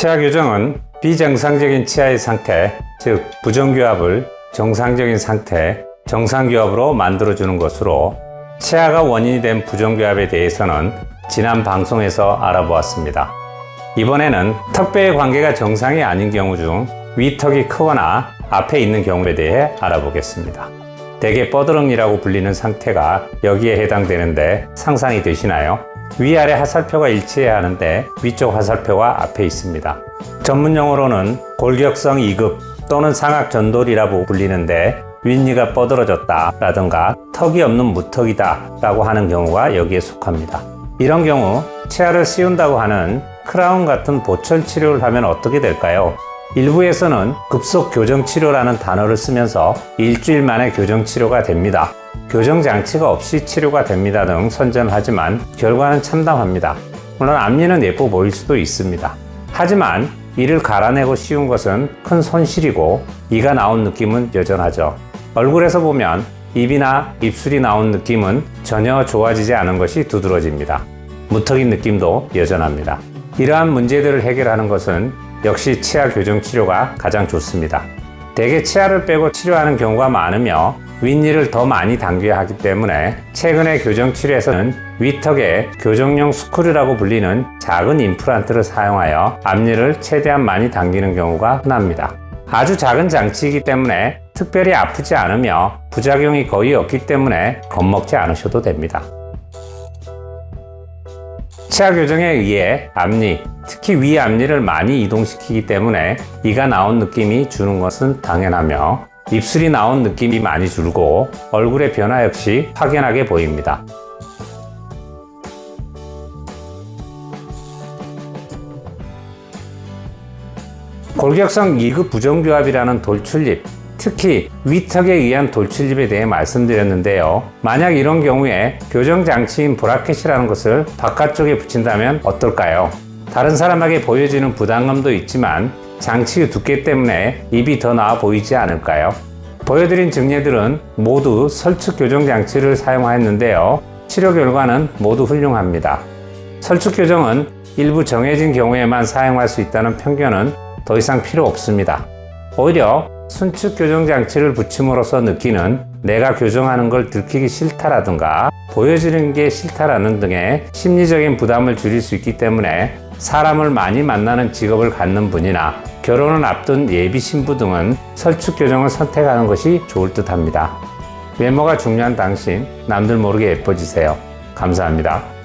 치아 교정은 비정상적인 치아의 상태, 즉 부정교합을 정상적인 상태, 정상교합으로 만들어주는 것으로 치아가 원인이 된 부정교합에 대해서는 지난 방송에서 알아보았습니다. 이번에는 턱뼈의 관계가 정상이 아닌 경우 중 위턱이 크거나 앞에 있는 경우에 대해 알아보겠습니다. 대개 뻐드렁니라고 불리는 상태가 여기에 해당되는데 상상이 되시나요? 위아래 하살표가 일치해야 하는데 위쪽 하살표가 앞에 있습니다. 전문 용어로는 골격성 2급 또는 상악 전돌이라고 불리는데 윗니가 뻐드러졌다 라든가 턱이 없는 무턱이다 라고 하는 경우가 여기에 속합니다. 이런 경우 치아를 씌운다고 하는 크라운 같은 보철 치료를 하면 어떻게 될까요? 일부에서는 급속 교정 치료라는 단어를 쓰면서 일주일 만에 교정 치료가 됩니다. 교정 장치가 없이 치료가 됩니다 등 선전하지만 결과는 참담합니다. 물론 앞니는 예뻐 보일 수도 있습니다. 하지만 이를 갈아내고 씌운 것은 큰 손실이고 이가 나온 느낌은 여전하죠. 얼굴에서 보면 입이나 입술이 나온 느낌은 전혀 좋아지지 않은 것이 두드러집니다. 무턱인 느낌도 여전합니다. 이러한 문제들을 해결하는 것은 역시 치아 교정 치료가 가장 좋습니다. 대개 치아를 빼고 치료하는 경우가 많으며 윗니를 더 많이 당겨야 하기 때문에 최근의 교정 치료에서는 위턱에 교정용 스크류라고 불리는 작은 임플란트를 사용하여 앞니를 최대한 많이 당기는 경우가 흔합니다. 아주 작은 장치이기 때문에 특별히 아프지 않으며 부작용이 거의 없기 때문에 겁먹지 않으셔도 됩니다. 치아 교정에 의해 앞니, 특히 위 앞니를 많이 이동시키기 때문에 이가 나온 느낌이 주는 것은 당연하며 입술이 나온 느낌이 많이 줄고 얼굴의 변화 역시 확연하게 보입니다. 골격성 2급 부정교합이라는 돌출입, 특히 위턱에 의한 돌출입에 대해 말씀드렸는데요. 만약 이런 경우에 교정 장치인 브라켓이라는 것을 바깥쪽에 붙인다면 어떨까요? 다른 사람에게 보여지는 부담감도 있지만 장치의 두께 때문에 입이 더 나아 보이지 않을까요? 보여드린 증례들은 모두 설축 교정 장치를 사용하였는데요. 치료 결과는 모두 훌륭합니다. 설축 교정은 일부 정해진 경우에만 사용할 수 있다는 편견은 더 이상 필요 없습니다. 오히려 순축 교정 장치를 붙임으로써 느끼는 내가 교정하는 걸 들키기 싫다라든가 보여지는 게 싫다라는 등의 심리적인 부담을 줄일 수 있기 때문에 사람을 많이 만나는 직업을 갖는 분이나 결혼을 앞둔 예비 신부 등은 설축 교정을 선택하는 것이 좋을 듯 합니다. 외모가 중요한 당신, 남들 모르게 예뻐지세요. 감사합니다.